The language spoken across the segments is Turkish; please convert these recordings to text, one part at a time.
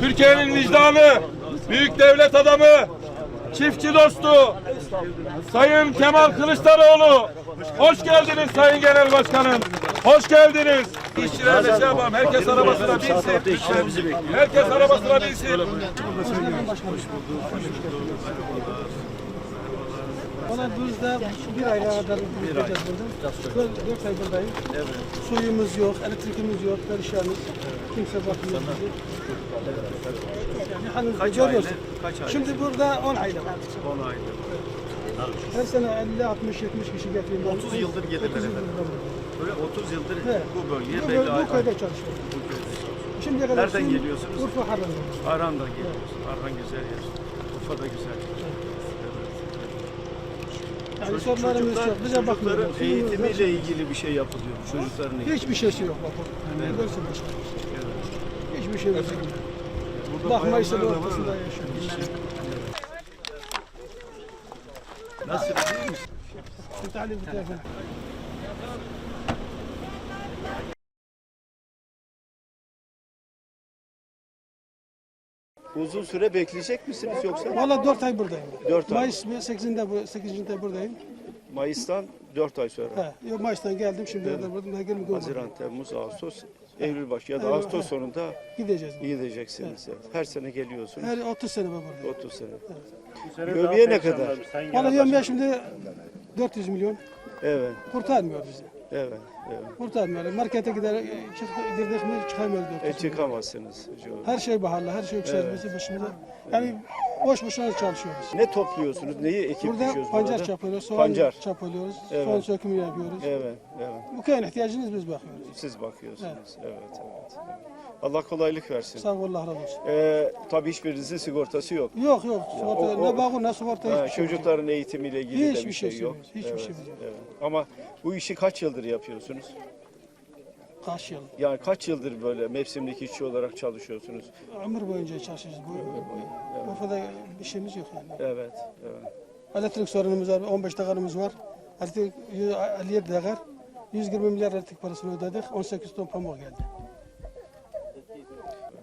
Türkiye'nin vicdanı, büyük devlet adamı, çiftçi dostu, Sayın Kemal Kılıçdaroğlu. Hoş geldiniz Sayın Genel Başkanım. Hoş geldiniz. İşçilerle şey yapalım. Herkes arabasına binsin. Herkes arabasına binsin. Valla biz de bir aylığa kadar bekleyeceğiz burada. Ben dört ay buradayım. Suyumuz yok, elektrikimiz yok, perişanız. Kimse bakmıyor bize. Yani hani Kaç görüyorsun. aile? Kaç aile? Şimdi burada 10 aylık. 10 aydır. Her sene 50, 60, 70 kişi getiriyorum. 30 yıldır gelirler 30 efendim. Böyle 30 yıldır Evet. bu bölgeye Bu, belli bu, köyde çalışıyorum. bu köyde. Şimdiye kadar Nereden geliyorsunuz? Urfa Harran'dan. Arhan'dan geliyorsun. Arhan güzel yer. Urfa da güzel. Yani sorunlarımız çocuklar. Bize bakmıyorlar. eğitimiyle ilgili bir şey yapılıyor. Çocukların eğitimi. Hiçbir şeysi yok bakın. Evet. Hiçbir şey yok. Burada Bakma işte ortasında yaşıyoruz. Nasıl biliyor? Bir tane bir tane. Uzun süre bekleyecek misiniz yoksa? Valla 4 ay buradayım. Dört ay. Mayıs 8'inde bu 8'inde buradayım. Mayıs'tan 4 ay sonra. He, yo, Mayıs'tan geldim şimdi kadar buradayım. Daha gelmedim. Haziran, Temmuz, Ağustos, Eylül başı ya da Evet, Ağustos evet. sonunda Gideceğiz. gideceksiniz. Evet. Her sene geliyorsunuz. Her 30 sene ben buradayım. 30 sene. Göbeğe ne kadar? Valla ya şimdi 400 milyon Evet, kurtarmıyor bizi. evet, evet. Kurtarmıyor. Markete gider çık, girdik mi çıkamıyoruz 400 E çıkamazsınız. hocam. Her şey baharlı, her şey yükseldi bizi başımıza. Yani boş boşuna çalışıyoruz. Ne topluyorsunuz? Neyi ekip Burada biçiyorsunuz pancar çapıyoruz, soğan Pancar. çapıyoruz, Evet. soğan sökümü yapıyoruz. Evet, evet. Bu köyün ihtiyacınız biz bakıyoruz. Siz bakıyorsunuz. Evet, evet. evet. Allah kolaylık versin. Sağ ol Allah razı olsun. Ee, tabii hiçbirinizin sigortası yok. Yok yok. Sigorta, o- o- ne bağır ne sigorta Ha, hiçbir şey yok. çocukların eğitimiyle ilgili de Hiçbir bir şey şey yok. söylemiyoruz, hiçbir şey bilmiyoruz. evet. Ama bu işi kaç yıldır yapıyorsunuz? Kaç yıl. Yani kaç yıldır böyle mevsimlik işçi olarak çalışıyorsunuz? Ömür boyunca çalışıyoruz. Bu, Urfa'da bir şeyimiz yok yani. Evet, evet. Elektrik sorunumuz var. 15 dakikamız var. Elektrik 57 dakika. 120 milyar elektrik parasını ödedik. 18 ton pamuk geldi.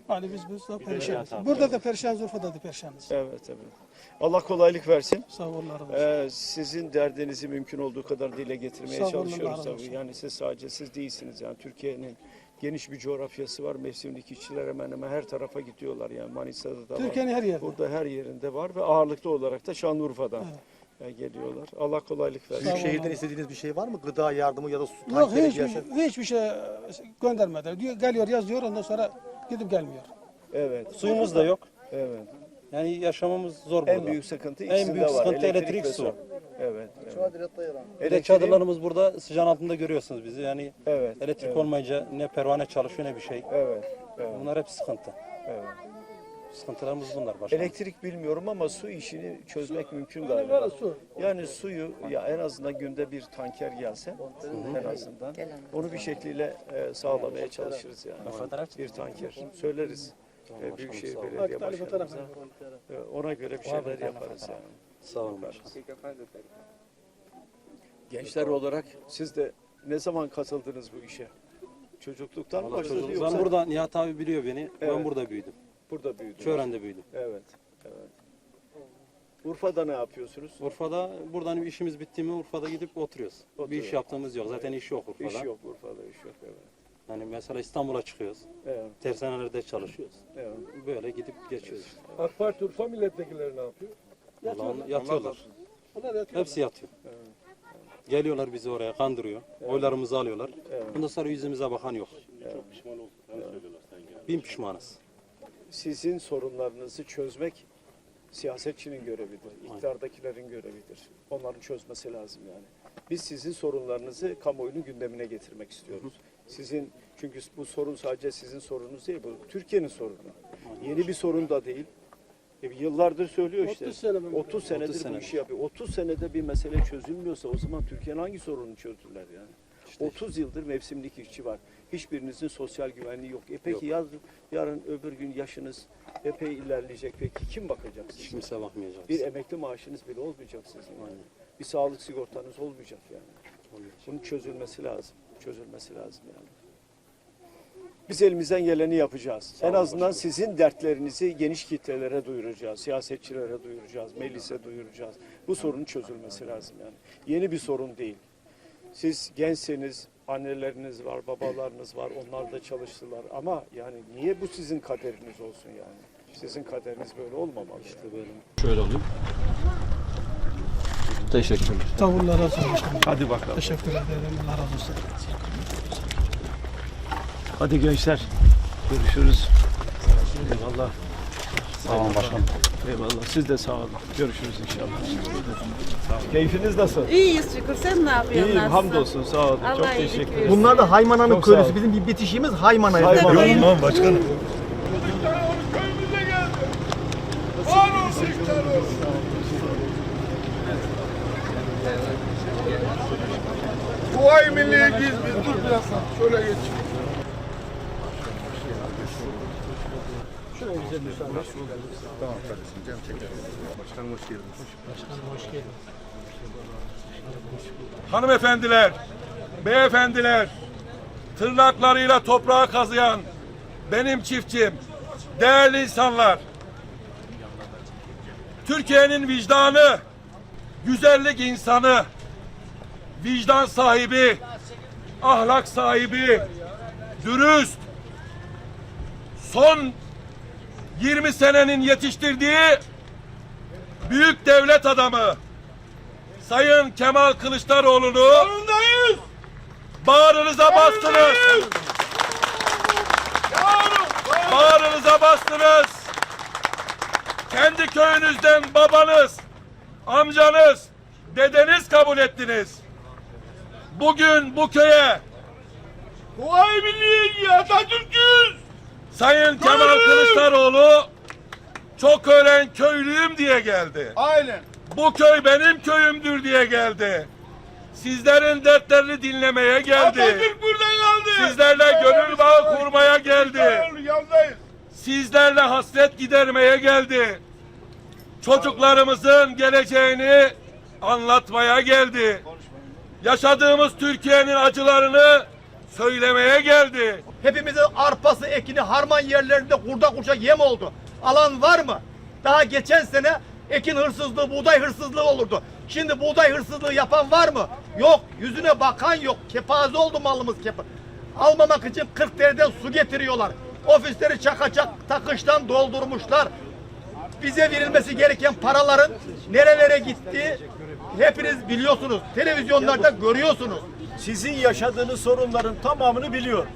Yani biz biz de perişanız. Burada da perişanız, Urfa'da da perişanız. Evet, evet. Allah kolaylık versin. Sağ ol Allah razı olsun. Ee, sizin derdinizi mümkün olduğu kadar dile getirmeye Sağ olun, çalışıyoruz Allah razı tabii. olsun. Yani siz sadece siz değilsiniz. Yani Türkiye'nin geniş bir coğrafyası var. Mevsimlik işçiler hemen hemen her tarafa gidiyorlar. Yani Manisa'da da var. Türkiye'nin her yerinde. Burada her yerinde var ve ağırlıklı olarak da Şanlıurfa'dan e, geliyorlar. Allah kolaylık versin. Büyükşehir'den istediğiniz bir şey var mı? Gıda yardımı ya da su Yok tankeri hiçbir, gelse? hiçbir şey göndermediler. Diyor, geliyor yazıyor ondan sonra gidip gelmiyor. Evet. Suyumuz da yok. Evet. Yani yaşamamız zor En burada. büyük sıkıntı En ikisinde büyük var. sıkıntı elektrik, ve su. Evet. evet. Bir de Elektriğin- çadırlarımız burada sıcağın altında görüyorsunuz bizi. Yani Evet. elektrik evet, olmayınca ne pervane çalışıyor ne bir şey. Evet. Evet. Bunlar hep sıkıntı. evet. Sıkıntılarımız bunlar başka. Elektrik bilmiyorum ama su işini çözmek mümkün galiba. Yani suyu ya en azından günde bir tanker gelse en azından onu bir şekliyle e, sağlamaya çalışırız yani. Bir tanker söyleriz. E, Büyükşehir Belediye Başkanımıza. E, Ona göre bir şeyler yaparız yani. Sağ olun başkanım. Gençler olarak siz de ne zaman katıldınız bu işe? Çocukluktan mı başladı yoksa Ben burada Nihat abi biliyor beni. Evet. Ben burada büyüdüm. Burada büyüdünüz? Çören'de büyüdüm. Evet, evet. Urfa'da ne yapıyorsunuz? Urfa'da buradan bir işimiz bitti mi Urfa'da gidip oturuyoruz. Bir iş yaptığımız yok. Zaten iş yok Urfa'da. İş yok Urfa'da, iş yok. Evet. Yani mesela İstanbul'a çıkıyoruz. Evet, Tersanelerde çalışıyoruz. evet. Böyle gidip geçiyoruz işte. AK Parti Urfa milletvekilleri ne yapıyor? Vallahi yatıyorlar. Onlar yatıyor. Hepsi yatıyor. Geliyorlar bizi oraya kandırıyor. Oylarımızı alıyorlar. Evet. Bundan sonra yüzümüze bakan yok. Bin pişmanız. Sizin sorunlarınızı çözmek siyasetçinin görevidir, iktidardakilerin görevidir. Onların çözmesi lazım yani. Biz sizin sorunlarınızı kamuoyunun gündemine getirmek istiyoruz. Sizin çünkü bu sorun sadece sizin sorununuz değil, bu Türkiye'nin sorunu. Yeni bir sorun da değil. E, yıllardır söylüyor işte. 30 sene ben 30 senedir 30 bu senedir. işi yapıyor. 30 senede bir mesele çözülmüyorsa o zaman Türkiye'nin hangi sorununu çözdüler yani? 30 yıldır mevsimlik işçi var. Hiçbirinizin sosyal güvenliği yok. E peki yaz, yarın öbür gün yaşınız epey ilerleyecek. Peki kim bakacak size? kimse bakmayacak. Bir emekli maaşınız bile olmayacak sizin. Yani. Bir sağlık sigortanız olmayacak yani. Bunun çözülmesi lazım. Çözülmesi lazım yani. Biz elimizden geleni yapacağız. en azından sizin dertlerinizi geniş kitlelere duyuracağız. Siyasetçilere duyuracağız, meclise duyuracağız. Bu sorunun çözülmesi lazım yani. Yeni bir sorun değil. Siz gençseniz, anneleriniz var, babalarınız var, onlar da çalıştılar. Ama yani niye bu sizin kaderiniz olsun yani? Sizin kaderiniz böyle olmamalı. İşte böyle. Şöyle alayım. Teşekkürler. Tavırlar razı olsun. Hadi bakalım. Teşekkür ederim. Allah razı olsun. Hadi gençler. Görüşürüz. Eyvallah. Sağ olun başkanım. Eyvallah. Siz de sağ olun. Görüşürüz inşallah. Keyfiniz nasıl? İyiyiz şükür. Sen ne yapıyorsun? İyiyim nasılsın? hamdolsun sağ olun. Allah Çok iyilik teşekkür versin. ederim. Bunlar da Haymana'nın Çok sağ ol. köylüsü. Bizim bir bitişimiz Haymana'ya. Hayvan. Tabii. başkanım. Kuvayi Milliye giz biz dur biraz şöyle geç. Hanımefendiler, beyefendiler, tırnaklarıyla toprağı kazıyan benim çiftçim, değerli insanlar, Türkiye'nin vicdanı, güzellik insanı, vicdan sahibi, ahlak sahibi, dürüst, son 20 senenin yetiştirdiği büyük devlet adamı Sayın Kemal Kılıçdaroğlu'nu bağrınıza bastınız. Bağrınıza bastınız. Kendi köyünüzden babanız, amcanız, dedeniz kabul ettiniz. Bugün bu köye Kuvayi Milliye Atatürk'üz. Sayın Kemal Kılıçdaroğlu çok öğren köylüyüm diye geldi. Aynen. Bu köy benim köyümdür diye geldi. Sizlerin dertlerini dinlemeye geldi. Atatürk burada kaldı. Sizlerle gönül bağı kurmaya geldi. Sizlerle hasret gidermeye geldi. Çocuklarımızın geleceğini anlatmaya geldi. Yaşadığımız Türkiye'nin acılarını söylemeye geldi. Hepimizin arpası, ekini, harman yerlerinde kurda kuşa yem oldu. Alan var mı? Daha geçen sene ekin hırsızlığı, buğday hırsızlığı olurdu. Şimdi buğday hırsızlığı yapan var mı? Yok. Yüzüne bakan yok. Kepaze oldu malımız kepa. Almamak için 40 dereden su getiriyorlar. Ofisleri çakacak takıştan doldurmuşlar. Bize verilmesi gereken paraların nerelere gittiği hepiniz biliyorsunuz. Televizyonlarda görüyorsunuz. Sizin yaşadığınız sorunların tamamını biliyorum.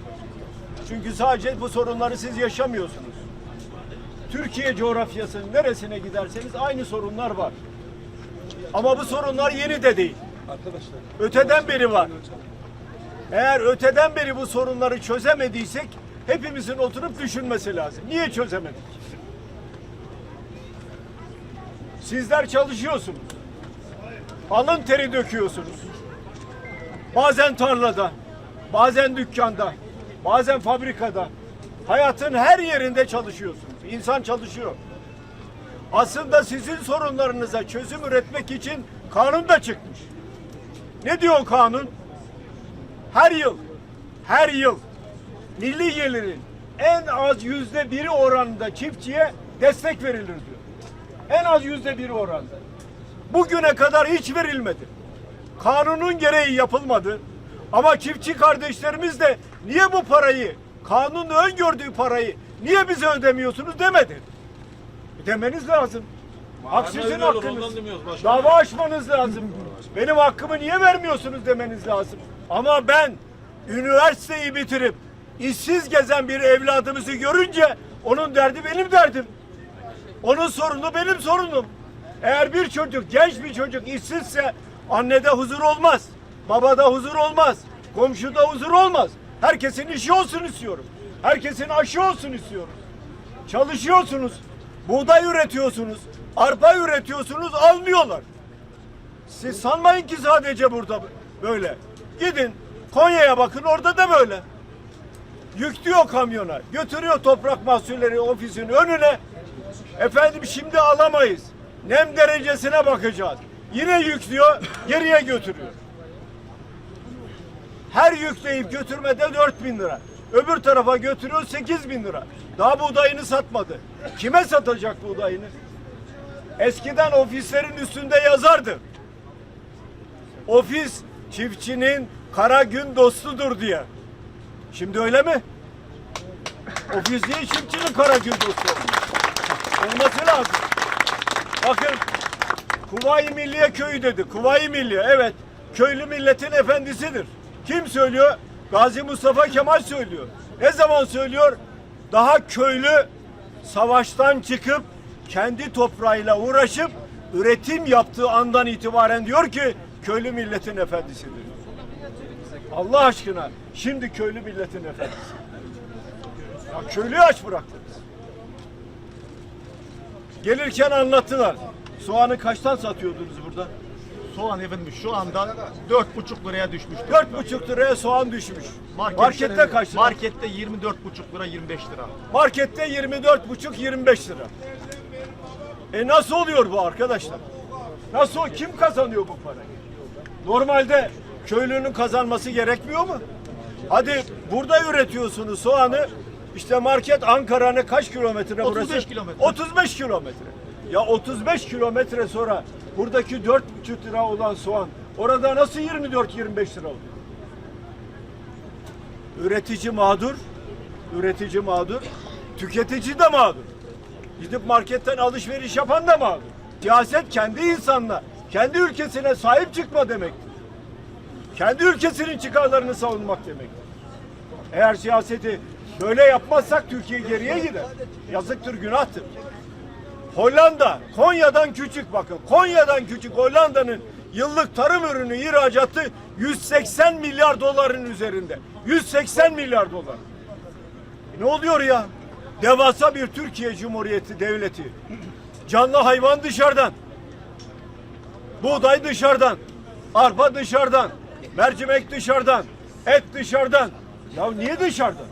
Çünkü sadece bu sorunları siz yaşamıyorsunuz. Türkiye coğrafyasının neresine giderseniz aynı sorunlar var. Ama bu sorunlar yeni de değil. Öteden beri var. Eğer öteden beri bu sorunları çözemediysek hepimizin oturup düşünmesi lazım. Niye çözemedik? Sizler çalışıyorsunuz. Alın teri döküyorsunuz. Bazen tarlada, bazen dükkanda, bazen fabrikada. Hayatın her yerinde çalışıyorsunuz. İnsan çalışıyor. Aslında sizin sorunlarınıza çözüm üretmek için kanun da çıkmış. Ne diyor kanun? Her yıl, her yıl milli gelirin en az yüzde biri oranında çiftçiye destek verilir diyor. En az yüzde biri oranda. Bugüne kadar hiç verilmedi kanunun gereği yapılmadı. Ama çiftçi kardeşlerimiz de niye bu parayı, kanun öngördüğü parayı niye bize ödemiyorsunuz demedi. Demeniz lazım. Hak sizin hakkınız. Dava açmanız lazım. Benim hakkımı niye vermiyorsunuz demeniz lazım. Ama ben üniversiteyi bitirip işsiz gezen bir evladımızı görünce onun derdi benim derdim. Onun sorunu benim sorunum. Eğer bir çocuk, genç bir çocuk işsizse annede huzur olmaz. Babada huzur olmaz. Komşuda huzur olmaz. Herkesin işi olsun istiyorum. Herkesin aşı olsun istiyorum. Çalışıyorsunuz. Buğday üretiyorsunuz. Arpa üretiyorsunuz. Almıyorlar. Siz sanmayın ki sadece burada böyle. Gidin Konya'ya bakın orada da böyle. Yüklüyor kamyona. Götürüyor toprak mahsulleri ofisin önüne. Efendim şimdi alamayız. Nem derecesine bakacağız. Yine yüklüyor, geriye götürüyor. Her yükleyip götürmede 4000 lira. Öbür tarafa götürüyor 8 bin lira. Daha buğdayını satmadı. Kime satacak buğdayını? Eskiden ofislerin üstünde yazardı. Ofis çiftçinin kara gün dostudur diye. Şimdi öyle mi? Ofis değil çiftçinin kara gün dostu. Olması lazım. Bakın Kuvayi Milliye köyü dedi. Kuvayi Milliye evet köylü milletin efendisidir. Kim söylüyor? Gazi Mustafa Kemal söylüyor. Ne zaman söylüyor? Daha köylü savaştan çıkıp kendi toprağıyla uğraşıp üretim yaptığı andan itibaren diyor ki köylü milletin efendisidir. Allah aşkına şimdi köylü milletin efendisi. Ya köylüyü aç bıraktınız. Gelirken anlattılar. Soğanı kaçtan satıyordunuz burada? Soğan efendim şu anda dört buçuk liraya düşmüş. Dört buçuk liraya soğan düşmüş. Markette kaç lira? Markette 24 buçuk lira 25 lira. Markette 24 buçuk 25 lira. E nasıl oluyor bu arkadaşlar? Nasıl kim kazanıyor bu parayı? Normalde köylünün kazanması gerekmiyor mu? Hadi burada üretiyorsunuz soğanı. İşte market Ankara'nın kaç kilometre burası? 35 kilometre. 35 kilometre. Ya 35 kilometre sonra buradaki 4,5 lira olan soğan orada nasıl 24-25 lira oluyor? Üretici mağdur, üretici mağdur, tüketici de mağdur. Gidip marketten alışveriş yapan da mağdur. Siyaset kendi insanına, kendi ülkesine sahip çıkma demektir. Kendi ülkesinin çıkarlarını savunmak demektir. Eğer siyaseti böyle yapmazsak Türkiye geriye gider. Yazıktır, günahtır. Hollanda, Konya'dan küçük bakın. Konya'dan küçük Hollanda'nın yıllık tarım ürünü ihracatı 180 milyar doların üzerinde. 180 milyar dolar. Ne oluyor ya? Devasa bir Türkiye Cumhuriyeti devleti. Canlı hayvan dışarıdan. Buğday dışarıdan. Arpa dışarıdan. Mercimek dışarıdan. Et dışarıdan. Ya niye dışarıdan?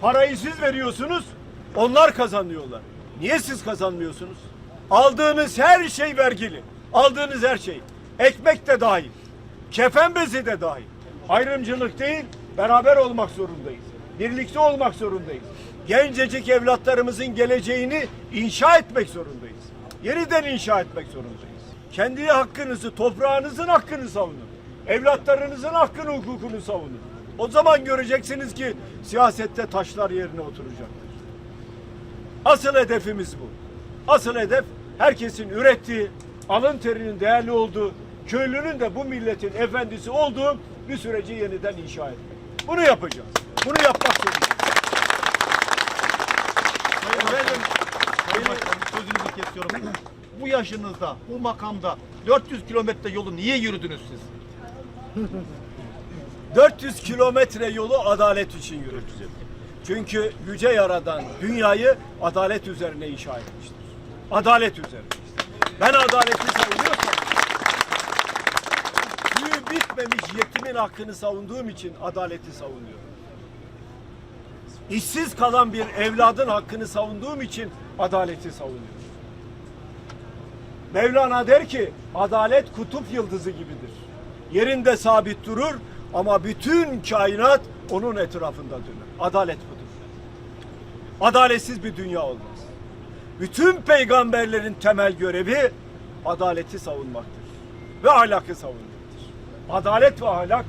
Parayı siz veriyorsunuz, onlar kazanıyorlar. Niye siz kazanmıyorsunuz? Aldığınız her şey vergili. Aldığınız her şey. Ekmek de dahil. Kefen bezi de dahil. Ayrımcılık değil, beraber olmak zorundayız. Birlikte olmak zorundayız. Gencecik evlatlarımızın geleceğini inşa etmek zorundayız. Yeniden inşa etmek zorundayız. Kendi hakkınızı, toprağınızın hakkını savunun. Evlatlarınızın hakkını, hukukunu savunun. O zaman göreceksiniz ki siyasette taşlar yerine oturacaktır. Asıl hedefimiz bu. Asıl hedef herkesin ürettiği, alın terinin değerli olduğu, köylünün de bu milletin efendisi olduğu bir süreci yeniden inşa etmek. Bunu yapacağız. Bunu yapmak zorundayız. Efendim, Sayın Başkanım sözünüzü kesiyorum. Bu yaşınızda, bu makamda 400 kilometre yolu niye yürüdünüz siz? 400 kilometre yolu adalet için yürüdük. Çünkü yüce yaradan dünyayı adalet üzerine inşa etmiştir. Adalet üzerine. Ben adaleti savunuyorsam tüyü bitmemiş yetimin hakkını savunduğum için adaleti savunuyorum. İşsiz kalan bir evladın hakkını savunduğum için adaleti savunuyorum. Mevlana der ki adalet kutup yıldızı gibidir. Yerinde sabit durur ama bütün kainat onun etrafında dönür. Adalet budur. Adaletsiz bir dünya olmaz. Bütün peygamberlerin temel görevi adaleti savunmaktır. Ve ahlakı savunmaktır. Adalet ve ahlak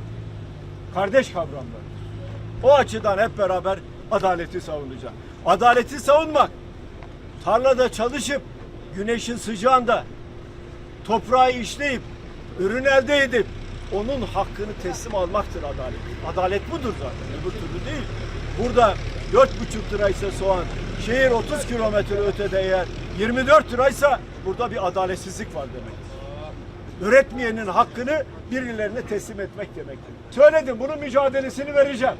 kardeş kavramlardır. O açıdan hep beraber adaleti savunacağız. Adaleti savunmak tarlada çalışıp güneşin sıcağında toprağı işleyip ürün elde edip onun hakkını teslim almaktır adalet. Adalet budur zaten. Öbür türlü değil. Burada dört buçuk liraysa soğan, şehir 30 kilometre ötede eğer 24 liraysa burada bir adaletsizlik var demektir. Üretmeyenin hakkını birilerine teslim etmek demektir. Söyledim bunun mücadelesini vereceğim.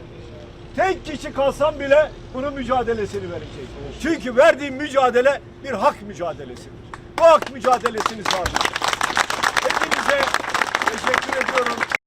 Tek kişi kalsam bile bunun mücadelesini vereceğim. Çünkü verdiğim mücadele bir hak mücadelesidir. Bu hak mücadelesini sağlayacağım. Teşekkür ediyorum.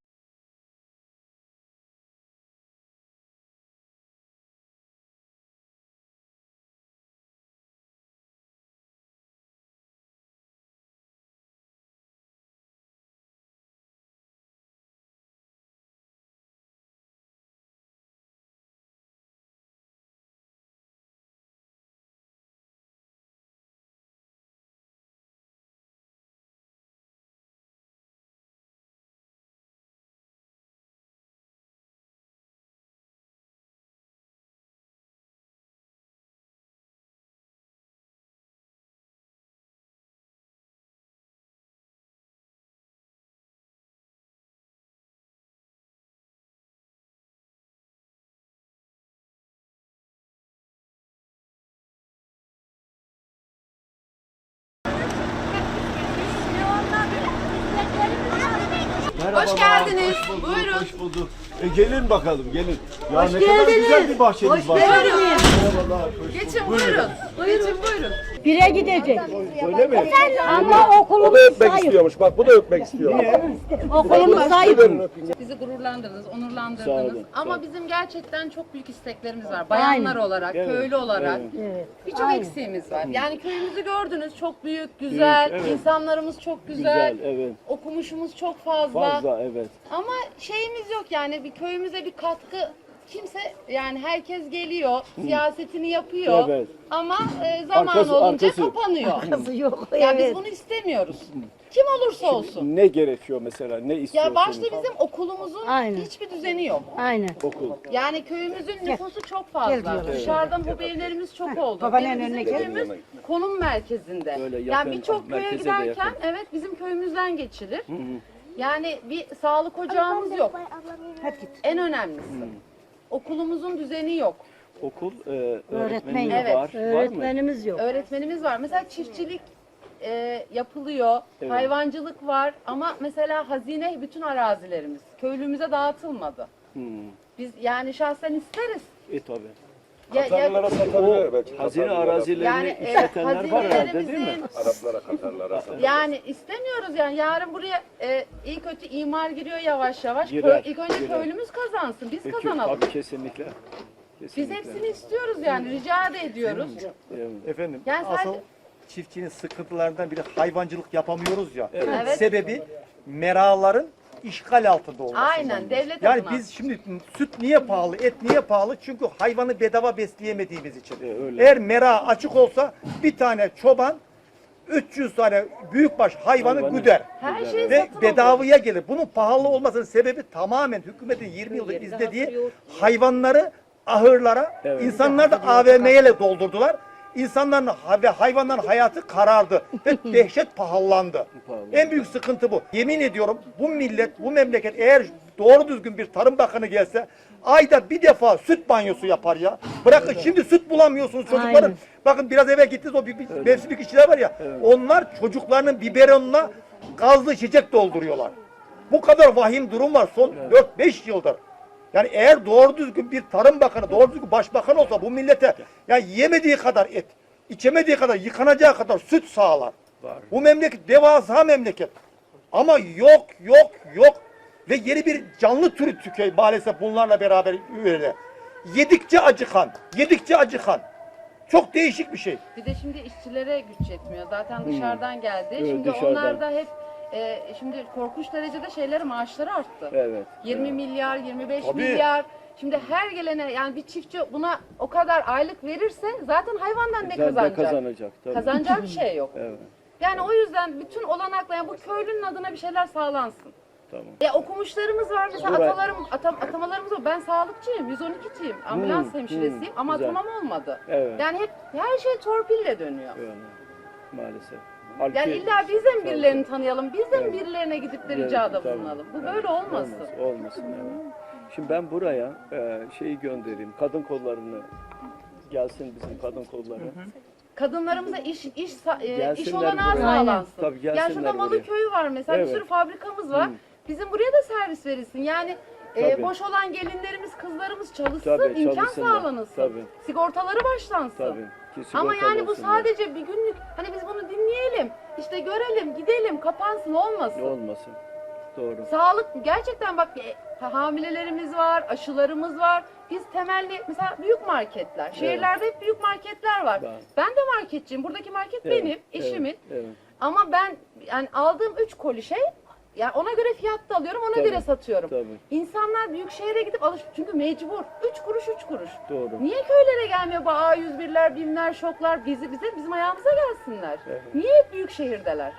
Hoş geldiniz. Buyurun. Hoş bulduk. E gelin bakalım gelin. Ya Hoş ne kadar geldiniz. güzel bir bahçeniz var. Buyurun. Geçin buyurun. Geçin buyurun. Bire gidecek. Öyle mi? Ama O okulumuz da öpmek zayıf. istiyormuş. Bak bu da öpmek istiyor. Okulumuz zayıf. Bizi gururlandırdınız, onurlandırdınız. Ama bizim gerçekten çok büyük isteklerimiz var. Bayanlar Aynen. olarak, köylü olarak. Evet. Birçok eksiğimiz var. Yani köyümüzü gördünüz. Çok büyük, güzel. evet. insanlarımız çok güzel. Güzel, evet. Okumuşumuz çok fazla. Fazla evet. Ama şeyimiz yok yani bir köyümüze bir katkı kimse yani herkes geliyor, siyasetini yapıyor. Evet. Ama e, zaman Arkası- olunca arkası. kapanıyor. Yok. ya biz bunu istemiyoruz. Kim olursa olsun. Ne gerekiyor mesela? Ne istiyorsunuz? Ya başta bizim okulumuzun Aynen. hiçbir düzeni yok. Aynen. Okul. Yani köyümüzün nüfusu çok fazla. Dışarıdan bu beylerimiz çok oldu. babaannenin bizim önüne gel. köyümüz konum merkezinde. Böyle yakın, yani birçok köye merkeze de giderken yakın. evet bizim köyümüzden geçilir. Yani bir sağlık ocağımız yok. Hadi git. En önemlisi. Okulumuzun düzeni yok. Okul e, Öğretmen öğretmeni yok. var. Var mı? Öğretmenimiz yok. Öğretmenimiz var. Mesela çiftçilik e, yapılıyor, Evet. hayvancılık var ama mesela hazine bütün arazilerimiz köylümüze dağıtılmadı. Hmm. Biz yani şahsen isteriz. E tabi. Ya, ya- O hazine arazilerini yani e, işletenler var herhalde değil mi? hazinelerimizin yani istemiyoruz yani yarın buraya e, iyi kötü imar giriyor yavaş yavaş. Girer, Köy, ilk önce girer. köylümüz kazansın, biz E, kazanalım. Tabii kesinlikle. Biz Kesinlikle. hepsini istiyoruz yani rica da ediyoruz. Evet. Efendim Yani asıl sadece- çiftçinin sıkıntılarından biri hayvancılık yapamıyoruz ya. Evet. Sebebi meraların işgal altında olması. Aynen devlet Yani adına. biz şimdi süt niye pahalı, et niye pahalı? Çünkü hayvanı bedava besleyemediğimiz için. E, öyle. Eğer mera açık olsa bir tane çoban 300 tane büyükbaş hayvanı Hayvanı. güder. her şey Ve satın bedavaya gelir. Bunun pahalı olmasının sebebi tamamen hükümetin 20 yıldır izlediği hayvanları ahırlara, Evet. insanlar da AVM'ye doldurdular. İnsanların ve hayvanların hayatı karardı ve dehşet pahalandı. En büyük sıkıntı bu. Yemin ediyorum bu millet, bu memleket eğer doğru düzgün bir tarım bakanı gelse ayda bir defa süt banyosu yapar ya. Bırakın şimdi süt bulamıyorsunuz çocukların. Aynen. Bakın biraz evvel gittiniz o bir, bir mevsimlik işçiler var ya. Onlar çocuklarının biberonuna gazlı içecek dolduruyorlar. Bu kadar vahim durum var son 4-5 yıldır. Yani eğer doğru düzgün bir tarım bakanı, doğru düzgün başbakan olsa bu millete ya yemediği kadar et, içemediği kadar, yıkanacağı kadar süt sağlar. Var. Bu memleket devasa memleket. Ama yok, yok, yok. Ve yeni bir canlı türü tükey maalesef bunlarla beraber üyede. Yedikçe acıkan, yedikçe acıkan. Çok değişik bir şey. Bir de şimdi işçilere güç yetmiyor. Zaten dışarıdan geldi. Evet, şimdi dışarıdan. onlar da hep e, şimdi korkunç derecede şeyleri maaşları arttı. Evet. 20 milyar, 25 Tabii. milyar. Şimdi her gelene yani bir çiftçi buna o kadar aylık verirse zaten hayvandan ne kazanacak? kazanacak. Tabii. Kazanacağı bir şey yok. Evet. Yani o yüzden bütün olanakla yani bu köylünün adına bir şeyler sağlansın. Tamam. Ya okumuşlarımız var mesela Buraya- atalarım, atam, atamalarımız var. Ben sağlıkçıyım, 112'ciyim, ambulans Hmm, hemşiresiyim hmm, ama güzel. atamam olmadı. Evet. Yani hep her şey torpille dönüyor. Öyle. Maalesef. Yani Halbuki- illa biz de mi birilerini tanıyalım, biz de mi birilerine gidip de ricada tabii. bulunalım? Bu Evet, böyle olmasın. Olmaz, olmasın evet. Şimdi ben buraya e, şeyi göndereyim. Kadın kollarını gelsin bizim kadın kolları. Kadınlarımıza iş iş e, iş olanağı sağlansın. Tabii ya gelsinler şurada buraya. malı köyü var mesela bir Evet. sürü fabrikamız var. Hı. Bizim buraya da servis verilsin. Yani e, boş olan gelinlerimiz, kızlarımız çalışsın, Tabii, imkan sağlanılsın. Tabii. Sigortaları başlansın. Tabii. Ki Ama yani bu sadece bir günlük hani biz bunu dinleyelim, işte görelim, gidelim, kapansın olmasın. olmasın. Doğru. Sağlık gerçekten bak e, hamilelerimiz var, aşılarımız var. Biz temelli mesela büyük marketler, şehirlerde hep büyük marketler var. Var. Ben de marketçiyim. Buradaki market Evet, benim, eşimin. Evet, evet. Ama ben yani aldığım 3 koli şey yani ona göre fiyat da alıyorum, ona Tabii, göre satıyorum. tabii. İnsanlar büyük şehre gidip alış çünkü mecbur. 3 kuruş 3 kuruş. Doğru. Niye köylere gelmiyor bu A101'ler, BİM'ler, şoklar bizi bize bizim ayağımıza gelsinler? Evet. Niye hep büyük şehirdeler?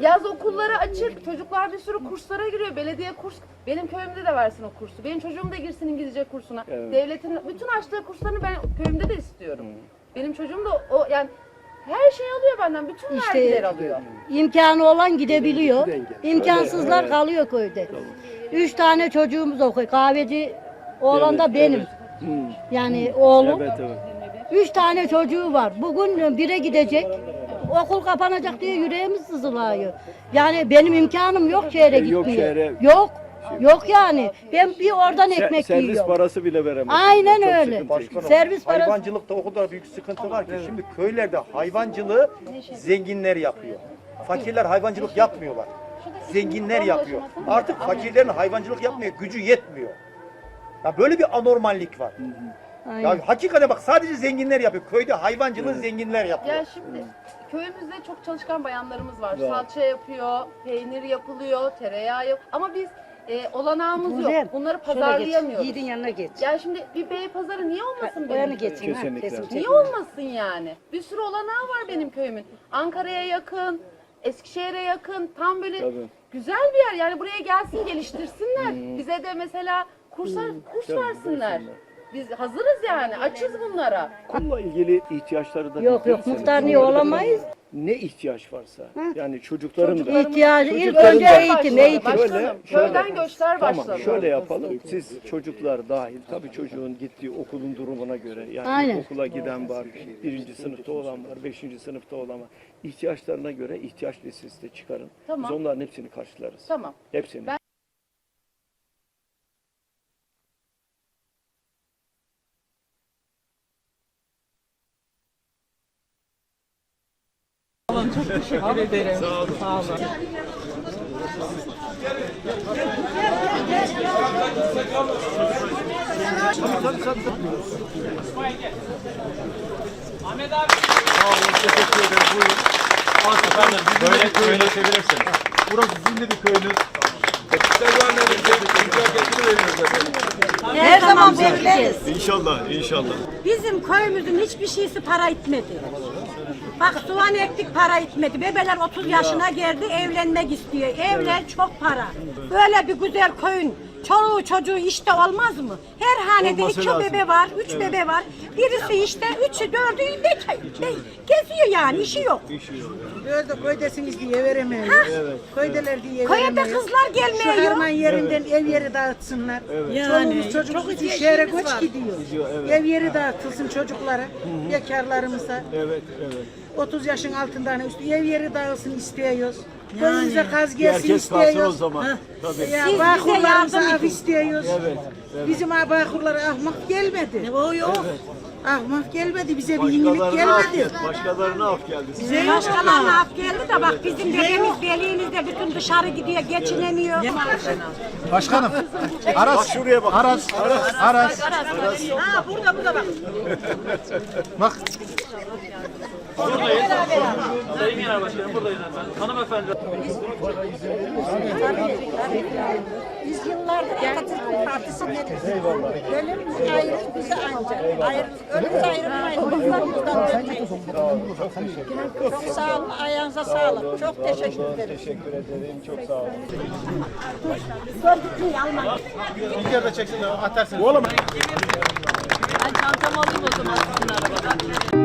Yaz okulları açık, çocuklar bir sürü kurslara giriyor. Belediye kurs, benim köyümde de versin o kursu. Benim çocuğum da girsin İngilizce kursuna. Evet. Devletin bütün açtığı kurslarını ben köyümde de istiyorum. Benim çocuğum da o yani her şey alıyor benden, bütün İşte- vergileri alıyor. İmkanı olan gidebiliyor. İmkansızlar kalıyor köyde. Üç tane çocuğumuz okuyor. Kahveci oğlan da Evet, benim. evet. Yani oğlum. Evet, evet. Üç tane çocuğu var. Bugün bire gidecek. okul kapanacak diye yüreğimiz sızılıyor. Yani benim imkanım yok şehre Yok gitmeye. şehre. Yok. Yok yani. Ben bir oradan ekmek servis yiyorum. parası bile veremez. Aynen Çok öyle. sıkıntı. Başkanım, Servis parası- hayvancılıkta o kadar büyük sıkıntı var ki şimdi köylerde hayvancılığı zenginler yapıyor. Fakirler hayvancılık yapmıyorlar. Zenginler yapıyor. Artık fakirlerin hayvancılık yapmaya gücü yetmiyor. Ya böyle bir anormallik var. Aynen. Ya hakikaten bak sadece zenginler yapıyor. Köyde hayvancılığı zenginler yapıyor. Ya şimdi köyümüzde çok çalışkan bayanlarımız var. Salça yapıyor, peynir yapılıyor, tereyağı yap. Ama biz e, olanağımız yok. Bunları pazarlayamıyoruz. Yiğidin yanına geç. Ya şimdi bir bey pazarı niye olmasın benim Oyanı köyüm? geçin. ha, Kesinlikle. kesim Niye olmasın yani? Bir sürü olanağı var benim köyümün. Ankara'ya yakın, Eskişehir'e yakın. Tam böyle Tabii. güzel bir yer. Yani buraya gelsin geliştirsinler. Bize de mesela kurslar, kurs Tabii, versinler. versinler. Biz hazırız yani. Açız bunlara. Kulla ilgili ihtiyaçları da Yok yok bildirirseniz, muhtar niye da- olamayız? Ne ihtiyaç varsa. Yani çocukların da. İhtiyacı ilk Çocukların önce da- eğitim, Başladı, eğitim. başladı. Şöyle, Köyden şöyle. başladı. Tamam şöyle yapalım. Siz çocuklar dahil tabii çocuğun gittiği okulun durumuna göre yani Aynen. okula giden var, birinci sınıfta olan var, beşinci sınıfta olan var. İhtiyaçlarına göre ihtiyaç listesi de çıkarın. Tamam. Biz onların hepsini karşılarız. Tamam. Hepsini. Ben- Böyle böyle çevirirsin. Burası zilli bir köyünüz. Her zaman bekleriz. İnşallah, inşallah. Bizim köyümüzün hiçbir şeysi para etmedi. Bak soğan ektik para etmedi. Bebeler 30 yaşına geldi evlenmek istiyor. Evler çok para. Böyle bir güzel köyün çoluğu çocuğu işte olmaz mı? Her hanede Olması iki lazım. bebe var, üç bebe var. Birisi işte, üçü, dördü bekar, be- geziyor yani, işi yok. Böyle köydesiniz diye veremeyiz. Köydeler diye Köye de veremeyiz. kızlar Şu gelmiyor. harman yerinden ev yeri dağıtsınlar. Çoluğumuz çocuğumuz şehre göç gidiyor. Ev yeri dağıtılsın çocuklara, bekarlarımıza. Evet, evet. 30 yaşın altından üstü ev yeri dağılsın istiyoruz. Köyümüze kaz gelsin Herkes kalsın o istiyoruz. zaman. Tabii. Ya Siz bize bağkurlarımıza yardım af edin. istiyoruz. Evet, Bizim bağkurlara ahmak gelmedi. O yok. Ahmak gelmedi, bize bir yenilik Başkalarına af gelmedi. geldi. Başkalarına af geldi. Size Başkalarına af geldi de bak bizim dedemiz deliğimizde bütün dışarı gidiyor geçinemiyor. Başkanım. Aras. Şuraya bak. Aras. Aras. Ha burada burada bak. Bak. Biz yıllardır Atatürk Partisi'ndeniz. Ölüm ayrı bizi ancak. Ayrı, ölüm ayrılmayın. Çok sağ olun. Ayağınıza sağlık. Çok teşekkür ederim. Teşekkür ederim. Çok sağ olun. Bir yerde çeksin atarsın. Ben çantamı alayım o zaman sizin arabadan.